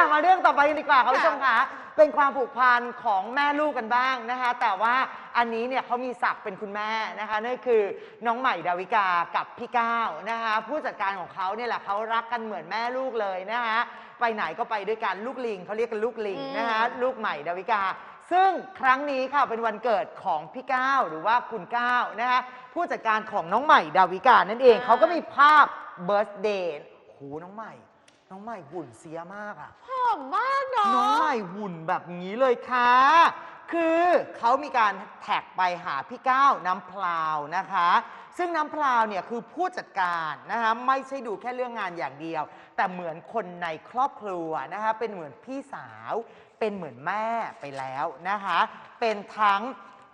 ะมาเรื่องต่อไปกันดีกว่าคุณผู้ชมค่ะคะเป็นความผูกพันของแม่ลูกกันบ้างนะคะ แต่ว่าอันนี้เนี่ยเขามีศักดิ์เป็นคุณแม่นะคะนั่นคือน้องใหม่ดาวิกากับพี่ก้าวนะคะ ผู้จัดการของเขาเนี่ยแหละเขารักกันเหมือนแม่ลูกเลยนะคะไปไหนก็ไปด้วยกันลูกลิงเขาเรียกกันลูกลิงนะคะลูกใหม่ดาวิกา ซึ่งครั้งนี้ค่ะเป็นวันเกิดของพี่ก้าวหรือว่าคุณก้าวนะคะผู้จัดการของน้องใหม่ดาวิกานั่นเองอ่าเขาก็มีภาพเบิร์ d เดย์โหน้องใหม่ น้องใหม่หุ่นเสียมากอะหอมมากเนาะน้องใหม่หุ่นแบบนี้เลยค่ะ คือเขามีการแท็กไปหาพี่ก้าวน้ำพลาวนะคะ ซึ่งน้ำพลาวเนี่ยคือผู้จัดการนะคะไม่ใช่ดูแค่เรื่องงานอย่างเดียว แต่เหมือนคนในครอบครัวนะคะเป็นเหมือนพี่สาว เป็นเหมือนแม่ไปแล้วนะคะ เป็นทั้ง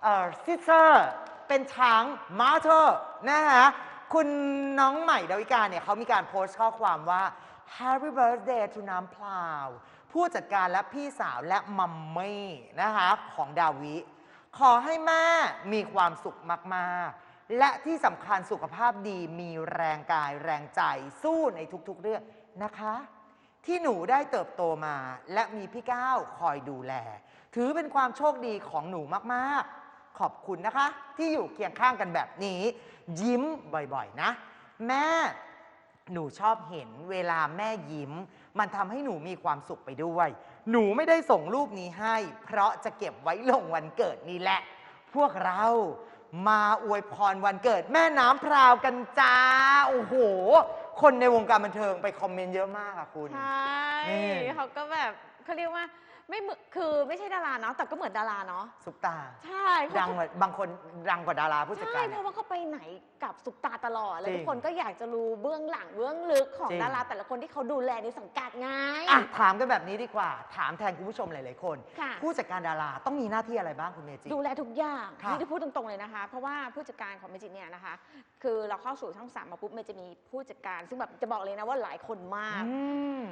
เอ่อซิสเตอร์เป็นทั้งมาเธอร์นะคะคุณน้องใหม่ดาวิกาเนี่ยเขามีการโพสต์ข้อความว่า Happy birthday to น้ำพลาว ผู้จัดการและพี่สาวและมัมมี่นะคะของดาวิ ขอให้แม่มีความสุขมากๆ และที่สำคัญสุขภาพดีมีแรงกายแรงใจสู้ในทุกๆเรื่องนะคะ ที่หนูได้เติบโตมา และมีพี่ก้าวคอยดูแล ถือเป็นความโชคดีของหนูมาก ๆ ขอบคุณนะคะ ที่อยู่เคียงข้างกันแบบนี้ ยิ้มบ่อยๆนะ แม่ หนูชอบเห็นเวลาแม่ยิ้ม มันทำให้หนูมีความสุขไปด้วย หนูไม่ได้ส่งรูปนี้ให้ เพราะจะเก็บไว้ลงวันเกิดนี่แหละ พวกเรามาอวยพรวันเกิดแม่น้ำพราวกันจ้า โอ้โห คนในวงการบันเทิงไปคอมเมนต์เยอะมากอะคุณ ใช่นี่ เขาก็แบบเขาเรียกว่า ไม่เหมือนคือไม่ใช่ดาราเนาะแต่ก็เหมือนดาราเนาะซุปตา ใช่เขาดังเหมือนบางคนดังกว่าดาราผู้จัดใช่การเพเนี่ยราะว่าเขาไปไหนกับสุปตาตลอดแล้วจริงทุกคนก็อยากจะรู้เบื้องหลังเบื้องลึกของจริง ดาราแต่ละคนที่เขาดูแลในสังกัดไงอะถามกันแบบนี้ดีกว่า ถามแทนคุณผู้ชมหลาย ๆ คน ค่ะ ผู้จัดการดาราต้องมีหน้าที่อะไรบ้างคุณเมจิ ดูแลทุกอย่างค่ะนี่จะพูดตรงๆเลยนะคะ เพราะว่าผู้จัดการของเมจิเนี่ยนะคะ คือเราเข้าสู่ช่องสามมาปุ๊บเมย์จะมีผู้จัดการ ซึ่งแบบจะบอกเลยนะว่าหลายคนมาก อืม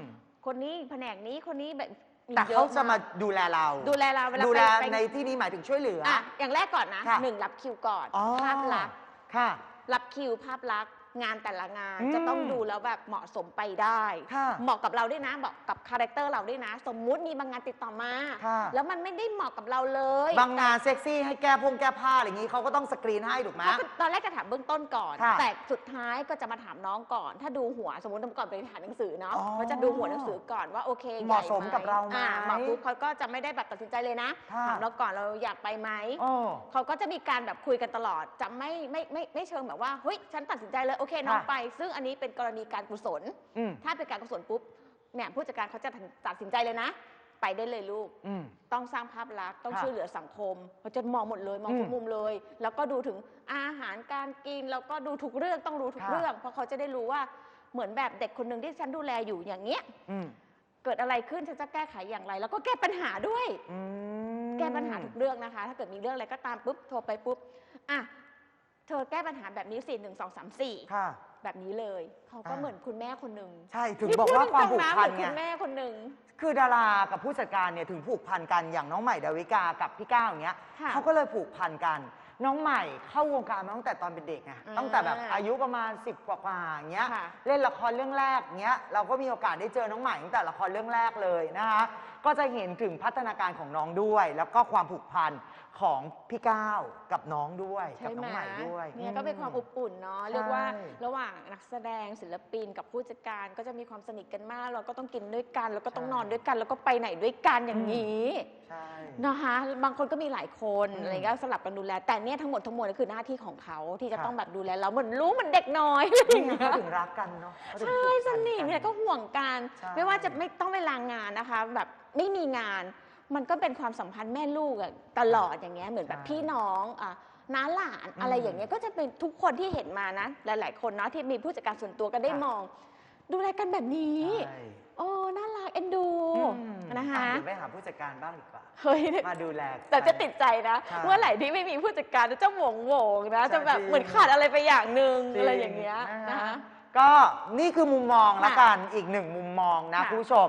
คนนี้แผนกนี้คนนี้แบบ แต่ยเขาอะจะมาดูแลเราดูแลเราเวลาดูแลไปในที่นี้หมายถึงช่วยเหลือ อะอย่างแรกก่อนนะค่ะ หนึ่งรับคิวก่อน อ๋อภาพลักษณ์ค่ะ รับคิวภาพลักษณ์ งานแต่ละงานอืมจะต้องดูแล้วแบบเหมาะสมไปได้ ค่ะเหมาะกับเราด้วยนะเหมาะกับคาแรคเตอร์เราด้วยนะ สมมุติมีบางงานติดต่อมา ค่ะ แล้วมันไม่ได้เหมาะกับเราเลยบางงานเซ็กซี่ให้แก้พงแก้ผ้าอะไรอย่างนี้เขาก็ต้องสกรีนให้ถูกไหม เขาก็ตอนแรกจะถามเบื้องต้นก่อน ค่ะแต่สุดท้ายก็จะมาถามน้องก่อน ถ้าดูหัวสมมติก่อนไปถ่ายหนังสือเนาะอ๋อเขาจะดูหัวหนังสือก่อนว่าโอเคเหมาะสมใหญ่กับเราไหมอ่เหมาะปุ๊บเขาก็จะไม่ได้แบบตัดสินใจเลยนะค่ะ ถามเราก่อนเราอยากไปไหม โอ้ เขาก็จะมีการแบบคุยกันตลอด จะไม่ไม่ไม่ไม่เชิงแบบว่าเฮ้ยฉันตัดสินใจเลยโอเคน้องค่ะ ไป ซึ่งอันนี้เป็นกรณีการกุศล อืมถ้าเป็นการกุศลปุ๊บเนี่ยผู้จัดการเขาจะตัดสินใจเลยนะ ไปได้เลยลูก อืม ต้องสร้างภาพลักษณ์ต้องค่ะช่วยเหลือสังคมเขาจะมองหมดเลยมองทุอืกมมุมเลย แล้วก็ดูถึงอาหารการกินแล้วก็ดูทุกเรื่องต้องรู้ทุกค่ะ เรื่อง เพราะเขาจะได้รู้ว่าเหมือนแบบเด็กคนหนึ่งที่ฉันดูแลอยู่อย่างเงี้ยอืมเกิดอะไรขึ้นฉันจะแก้ไขอย่างไร แล้วก็แก้ปัญหาด้วย อืม แก้ปัญหาทุกเรื่องนะคะ ถ้าเกิดมีเรื่องอะไรก็ตามปุ๊บโทรไปปุ๊บอะ เธอแก้ปัญหาแบบนี้สี่หนึ่งสองสามสี่ค่ะ แบบนี้เลย เขาก็อ่า เหมือนคุณแม่คนหนึ่งใช่ถึงบอกว่าความผูกพันเหมือไงคุณแม่คนหนึ่ง คือดารากับผู้จัดการเนี่ยถึงผูกพันกันอย่างน้องใหม่ดาวิกากับพี่ก้าวอย่างเงี้ยค่ะเขาก็เลยผูกพันกัน น้องใหม่เข้าวงการมาตั้งแต่ตอนเป็นเด็กไงอ่าตั้งแต่แบบอายุประมาณ 10 กว่าๆอย่างเงี้ยค่ะ เล่นละครเรื่องแรกเงี้ยเราก็มีโอกาสได้เจอน้องใหม่ตั้งแต่ละครเรื่องแรกเลยนะคะ ก็จะเห็นถึงพัฒนาการของน้องด้วย แล้วก็ความผูกพันของพี่ก้าวกับน้องด้วยกับใช่น้ไหอมงใหม่ด้วยเนี่ยก็เป็นความอบอุ่นเนาะใช่เรียกว่าระหว่างนักแสดงศิลปินกับผู้จัดการก็จะมีความสนิทกันมาก เราก็ต้องกินด้วยกัน แล้วก็ต้องนอนด้วยกัน แล้วก็ไปไหนด้วยกันอย่างนี้ใช่นะคะบางคนก็มีหลายคนอืมอะไรเงี้ยสลับกันดูแล แต่เนี่ยทั้งหมดทั้งมวลคือหน้าที่ของเขาที่จะค่ะต้องแบบดูแลเราเหมือนรู้เหมือนเด็กน้อยอะไรอนี่ย่างไงเงี้ยเขาถึงรักกันเนาะเขาถึงใช่ผูกสพันิทกัเนี่ยก็ห่วงกันใช่ไม่ว่าจะไม่ต้องเวลางานนะคะแบบไม่มีงาน มันก็เป็นความสัมพันธ์แม่ลูกอะตลอดอย่างเงี้ยเหมือนแบบใช่ พี่น้องอะน้าหลานอะไรอืมอย่างเงี้ยก็จะเป็นทุกคนที่เห็นมานะหลาย ๆ คนเนาะที่มีผู้จัดการส่วนตัวก็ได้ค่ะมอง ดูแลกันแบบนี้ ใช่โอ้น่ารักเอ็นดูอืมนะคะ อ่เดี๋ยวไปหาผู้จัดการบ้างดีกว่า เฮ้ย มาดูแล แต่จะติดใจนะใช่เมื่อไหร่ที่ไม่มีผู้จัดการจะหวงโหวงๆนะใช่จะแบบจริง เหมือนขาดอะไรไปอย่างหนึ่งจริอะไรอย่างเงี้ยนะนะคะฮะก็นี่คือมุมมองละค่ะกันอีกหนึ่งมุมมองนะค่ะคุณผู้ชม